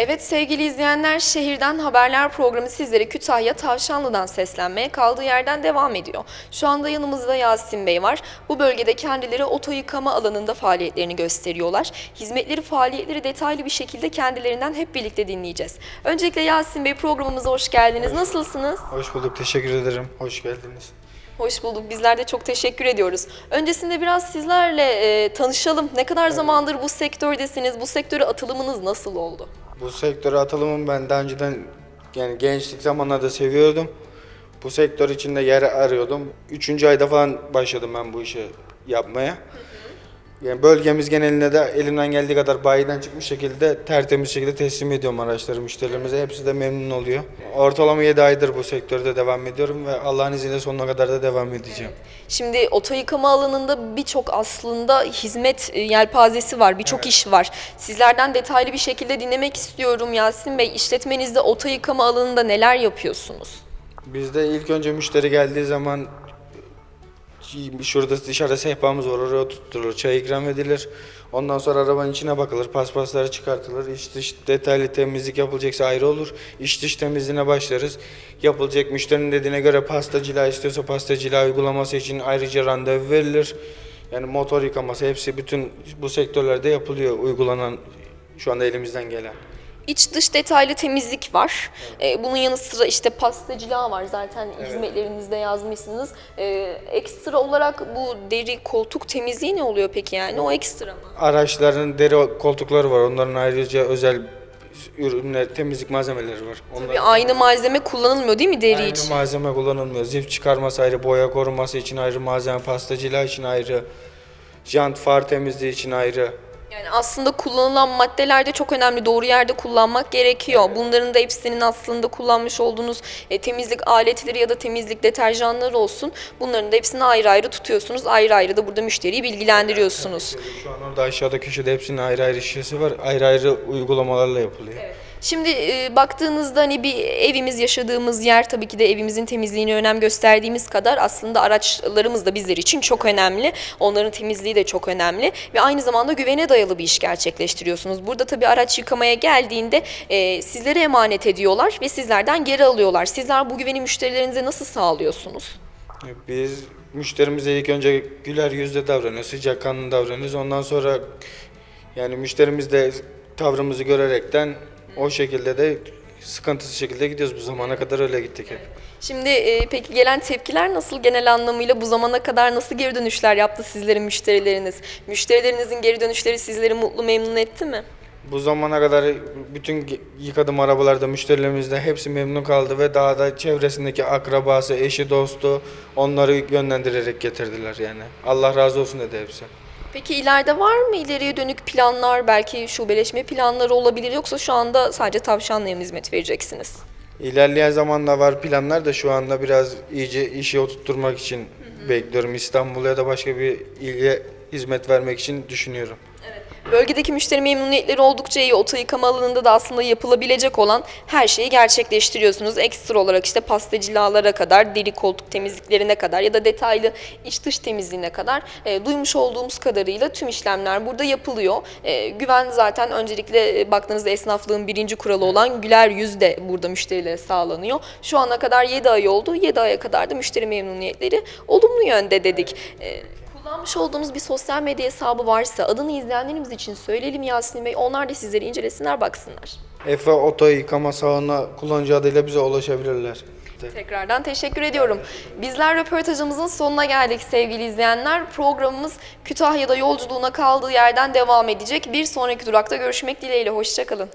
Evet sevgili izleyenler, Şehirden Haberler programı sizlere Kütahya Tavşanlı'dan seslenmeye kaldığı yerden devam ediyor. Şu anda yanımızda Yasin Bey var. Bu bölgede kendileri oto yıkama alanında faaliyetlerini gösteriyorlar. Hizmetleri, faaliyetleri detaylı bir şekilde kendilerinden hep birlikte dinleyeceğiz. Öncelikle Yasin Bey programımıza hoş geldiniz. Nasılsınız? Hoş bulduk, teşekkür ederim. Hoş geldiniz. Hoş bulduk. Bizler de çok teşekkür ediyoruz. Öncesinde biraz sizlerle e, tanışalım. Ne kadar zamandır bu sektördesiniz? Bu sektöre atılımınız nasıl oldu? Bu sektöre atılımım ben daha önceden yani gençlik zamanlarda seviyordum. Bu sektör içinde yer arıyordum. Üçüncü ayda falan başladım ben bu işi yapmaya. Yani bölgemiz genelinde de elimden geldiği kadar bayiden çıkmış şekilde tertemiz şekilde teslim ediyorum araçları müşterilerimize. Hepsi de memnun oluyor. Ortalama 7 aydır bu sektörde devam ediyorum ve Allah'ın izniyle sonuna kadar da devam edeceğim. Şimdi oto yıkama alanında birçok aslında hizmet e, yelpazesi var, birçok iş var. Sizlerden detaylı bir şekilde dinlemek istiyorum Yasin Bey. İşletmenizde oto yıkama alanında neler yapıyorsunuz? Bizde ilk önce müşteri geldiği zaman şurada dışarıda sehpamız var oraya tutturulur, çay ikram edilir. Ondan sonra arabanın içine bakılır, paspasları çıkartılır. İç dış detaylı temizlik yapılacaksa ayrı olur. İç dış temizliğine başlarız. Yapılacak müşterinin dediğine göre pasta cila istiyorsa pasta cila uygulaması için ayrıca randevu verilir. Yani motor yıkaması hepsi bütün bu sektörlerde yapılıyor uygulanan şu anda elimizden gelen. İç dış detaylı temizlik var. E, bunun yanı sıra işte pastacılığa var zaten hizmetlerinizde yazmışsınız. E, ekstra olarak bu deri koltuk temizliği ne oluyor peki yani? O ekstra mı? Araçların deri koltukları var. Onların ayrıca özel ürünler, temizlik malzemeleri var. Onlar Bir aynı malzeme kullanılmıyor değil mi deri aynı için? malzeme kullanılmıyor. Zift çıkarması ayrı, boya koruması için ayrı, malzeme pastacılığı için ayrı, jant far temizliği için ayrı. Yani aslında kullanılan maddeler de çok önemli. Doğru yerde kullanmak gerekiyor. Bunların da hepsinin aslında kullanmış olduğunuz e, temizlik aletleri ya da temizlik deterjanları olsun. Bunların da hepsini ayrı ayrı tutuyorsunuz. Ayrı ayrı da burada müşteriyi bilgilendiriyorsunuz. Şu an orada aşağıda köşede hepsinin ayrı ayrı şişesi var. Ayrı ayrı uygulamalarla yapılıyor. Şimdi e, baktığınızda hani bir evimiz yaşadığımız yer tabii ki de evimizin temizliğine önem gösterdiğimiz kadar aslında araçlarımız da bizler için çok önemli. Onların temizliği de çok önemli ve aynı zamanda güvene dayalı bir iş gerçekleştiriyorsunuz. Burada tabii araç yıkamaya geldiğinde e, sizlere emanet ediyorlar ve sizlerden geri alıyorlar. Sizler bu güveni müşterilerinize nasıl sağlıyorsunuz? Biz müşterimize ilk önce güler yüzle davranıyoruz, sıcakkanlı davranıyoruz. Ondan sonra yani müşterimiz de tavrımızı görerekten o şekilde de sıkıntısız şekilde gidiyoruz. Bu zamana kadar öyle gittik hep. Şimdi e, peki gelen tepkiler nasıl genel anlamıyla bu zamana kadar nasıl geri dönüşler yaptı sizlerin müşterileriniz? Müşterilerinizin geri dönüşleri sizleri mutlu memnun etti mi? Bu zamana kadar bütün yıkadığım arabalarda müşterilerimizde hepsi memnun kaldı ve daha da çevresindeki akrabası, eşi, dostu onları yönlendirerek getirdiler yani. Allah razı olsun dedi hepsi. Peki ileride var mı ileriye dönük planlar, belki şubeleşme planları olabilir yoksa şu anda sadece tavşanlıya mı hizmet vereceksiniz? İlerleyen zamanda var planlar da şu anda biraz iyice işi oturtturmak için bekliyorum. İstanbul'a ya da başka bir ile hizmet vermek için düşünüyorum. Bölgedeki müşteri memnuniyetleri oldukça iyi. Oto yıkama alanında da aslında yapılabilecek olan her şeyi gerçekleştiriyorsunuz. Ekstra olarak işte pastacılara kadar, deri koltuk temizliklerine kadar ya da detaylı iç dış temizliğine kadar e, duymuş olduğumuz kadarıyla tüm işlemler burada yapılıyor. E, güven zaten öncelikle e, baktığınızda esnaflığın birinci kuralı olan güler yüz de burada müşterilere sağlanıyor. Şu ana kadar 7 ay oldu. 7 aya kadar da müşteri memnuniyetleri olumlu yönde dedik. E, Kullanmış olduğunuz bir sosyal medya hesabı varsa adını izleyenlerimiz için söyleyelim Yasin Bey. Onlar da sizleri incelesinler, baksınlar. Efe Oto Yıkama Salonu kullanıcı adıyla bize ulaşabilirler. Tekrardan teşekkür ediyorum. Bizler röportajımızın sonuna geldik sevgili izleyenler. Programımız Kütahya'da yolculuğuna kaldığı yerden devam edecek. Bir sonraki durakta görüşmek dileğiyle. Hoşçakalın.